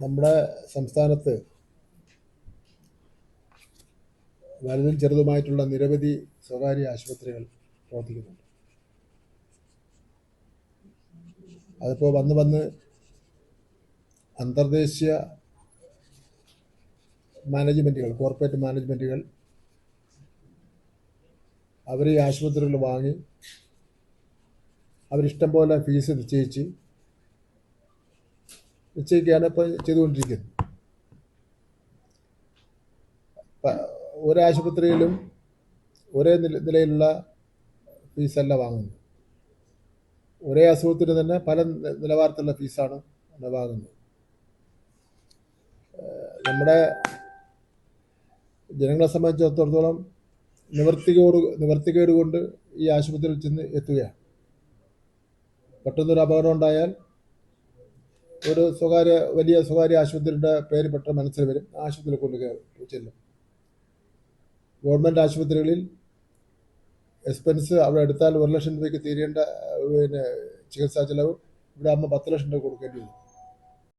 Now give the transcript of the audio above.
നമ്മുടെ സംസ്ഥാനത്ത് വലുതും ചെറുതുമായിട്ടുള്ള നിരവധി സ്വകാര്യ ആശുപത്രികൾ പ്രവർത്തിക്കുന്നുണ്ട്. അതിപ്പോൾ വന്ന് വന്ന് അന്തർദേശീയ മാനേജ്മെന്റുകൾ കോർപ്പറേറ്റ് മാനേജ്മെന്റുകൾ അവർ ഈ ആശുപത്രികൾ വാങ്ങി അവരിഷ്ടം പോലെ ഫീസ് നിശ്ചയിച്ച് നിശ്ചയിക്കുകയാണ് ഇപ്പോൾ ചെയ്തുകൊണ്ടിരിക്കുന്നത്. ഒരാശുപത്രിയിലും ഒരേ നില നിലയിലുള്ള ഫീസല്ല വാങ്ങുന്നത്. ഒരേ അസുഖത്തിന് തന്നെ പല നിലവാരത്തിലുള്ള ഫീസാണ് വാങ്ങുന്നത്. നമ്മുടെ ജനങ്ങളെ സംബന്ധിച്ചിടത്തോളം നിവർത്തികോട് നിവർത്തികേട് കൊണ്ട് ഈ ആശുപത്രിയിൽ ചെന്ന് എത്തുകയാണ്. പെട്ടെന്നൊരു അപകടം ഉണ്ടായാൽ ഒരു സ്വകാര്യ വലിയ സ്വകാര്യ ആശുപത്രിയുടെ പേര് പെട്ടെന്ന് മനസ്സിൽ വരും. ആശുപത്രിയിൽ കൊണ്ട് ചെല്ലും. ഗവൺമെന്റ് ആശുപത്രികളിൽ എക്സ്പെൻസ് അവിടെ എടുത്താൽ ഒരു ലക്ഷം രൂപയ്ക്ക് തീരേണ്ട പിന്നെ ചികിത്സാ ചിലവ് ഇവിടെ അമ്മ പത്ത് ലക്ഷം രൂപ കൊടുക്കേണ്ടി വരും.